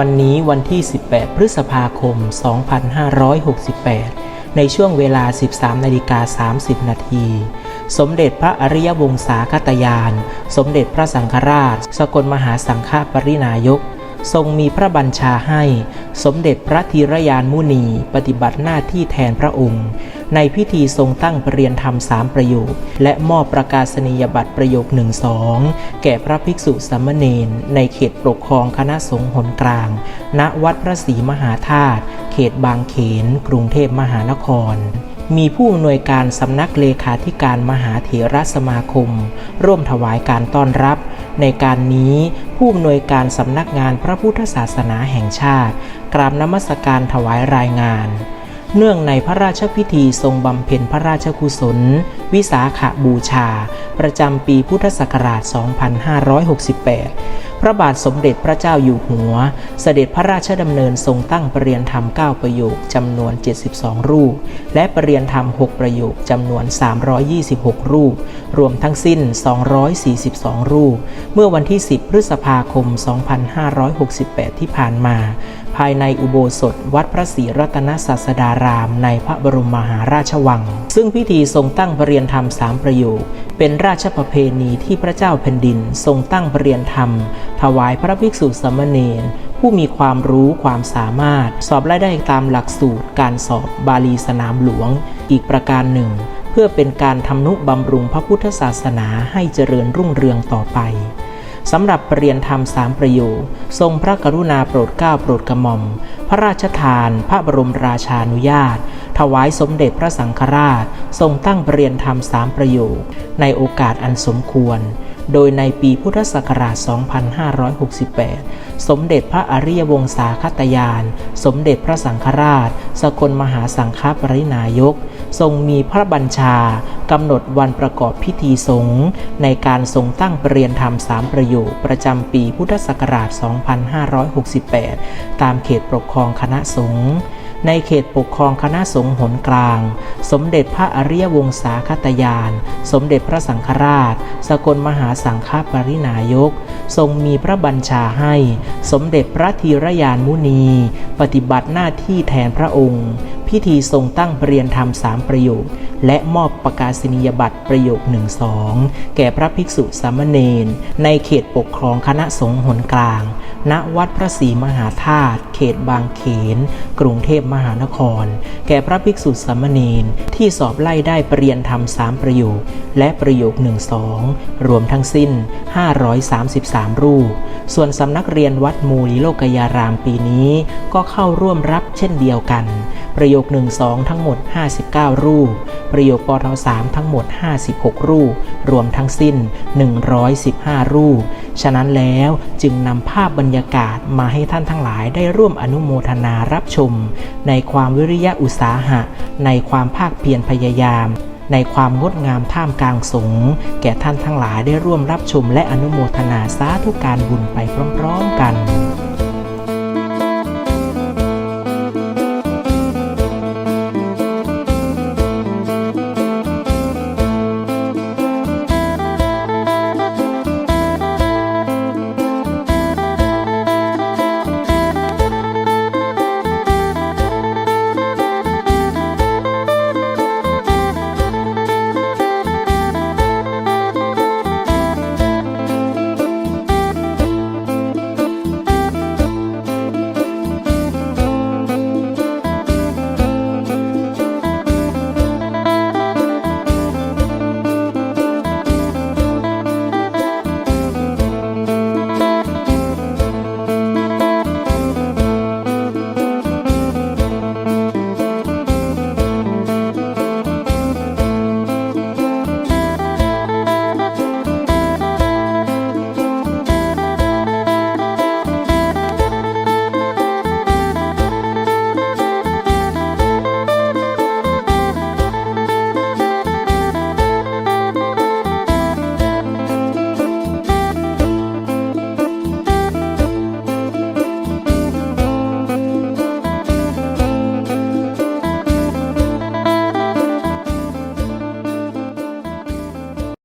วันนี้วันที่ 18 พฤษภาคม 2568 ในช่วงเวลา 13นาฬิกา30 นาที สมเด็จพระอริยวงศาคตยาน สมเด็จพระสังฆราช สกลมหาสังฆปรินายก ทรงมีพระบัญชาให้ สมเด็จพระธีรยานมุนี ปฏิบัติหน้าที่แทนพระองค์ ในพิธีทรงตั้งประเรียนธรรมสามประโยค และมอบประกาศนียบัตรประโยคหนึ่งสองแก่พระภิกษุสามเณรในเขตปกครองคณะสงฆ์หนกลาง ณวัดพระศรีมหาธาตุเขตบางเขน กรุงเทพมหานครมีผู้อำนวยการสำนักเลขาธิการมหาเถรสมาคม ร่วมถวายการต้อนรับ ในการนี้ผู้อำนวยการสำนักงานพระพุทธศาสนาแห่งชาติ กราบนมัสการถวายรายงาน เนื่องในพระราชพิธีทรงบำเพ็ญพระราชกุศล วิสาขบูชา ประจำปีพุทธศักราช 2568 พระบาทสมเด็จพระเจ้าอยู่หัว เสด็จพระราชดำเนินทรงตั้งประเรียนธรรม 9 ประโยคจำนวน 72 รูป และประเรียนธรรม 6 ประโยคจำนวน 326 รูป รวมทั้งสิ้น 242 รูป เมื่อวันที่ 10 พฤษภาคม 2568 ที่ผ่านมา ภายในอุโบสถวัดพระศรีรัตนศาสดาราม ในพระบรมมหาราชวัง ซึ่งพิธีทรงตั้งประเรียนธรรมสามประโยค เป็นราชประเพณีที่พระเจ้าแผ่นดิน ทรงตั้งประเรียนธรรม ถวายพระภิกษุสมเณรผู้มีความรู้ความสามารถ สอบได้ได้ตามหลักสูตร การสอบบาลีสนามหลวง อีกประการหนึ่ง เพื่อเป็นการทำนุบำรุงพระพุทธศาสนาให้เจริญรุ่งเรืองต่อไป สำหรับประเรียนธรรมสามประโยคทรงพระกรุณาโปรดเกล้าโปรดกระหม่อม พระราชทาน พระบรมราชานุญาต ถวายสมเด็จพระสังฆราช ทรงตั้งประเรียนธรรมสามประโยคในโอกาสอันสมควร โดยในปีพุทธศักราช 2568 สมเด็จพระอริยวงศาคตยาน สมเด็จพระสังฆราช สกลมหาสังฆปรินายก ทรงมีพระบัญชากำหนดวันประกอบพิธีสงฆ์ในการทรงตั้งประเรียนธรรมสามประโยคประจำปีพุทธศักราช 2568 ตามเขตปกครองคณะสงฆ์ในเขตปกครองคณะสงฆ์หนกลาง สมเด็จพระอริยวงศาคตยาน สมเด็จพระสังฆราช สกลมหาสังฆปรินายก ทรงมีพระบัญชาให้ สมเด็จพระธีรยานมุนี ปฏิบัติหน้าที่แทนพระองค์ พิธีทรงตั้งเรียนธรรมสามประโยค และมอบประกาศนียบัตรประโยคหนึ่งสองแก่พระภิกษุสามเณรในเขตปกครองคณะสงฆ์หนกลาง ณวัดพระศรีมหาธาตุเขตบางเขน กรุงเทพมหานคร แก่พระภิกษุสามเณรที่สอบไล่ได้ปรรียนธรรมสามประโยค และประโยคหนึ่งสองรวมทั้งสิ้น 533 รูป ส่วนสำนักเรียนวัดมูลิโลกยารามปีนี้ก็เข้าร่วมรับเช่นเดียวกัน ประโยค1 2ทั้งหมด 59 รูป ประโยคปท3ทั้งหมด 56 รูป รวมทั้งสิ้น 115 รูป ฉะนั้นแล้วจึงนำภาพบรรยากาศมาให้ท่านทั้งหลายได้ร่วมอนุโมทนารับชม ในความวิริยะอุตสาหะ ในความภาคเพียรพยายาม ในความงดงามท่ามกลางสงฆ์แก่ท่านทั้งหลายได้ร่วมรับชมและอนุโมทนาสาธุการบุญไปพร้อมๆกัน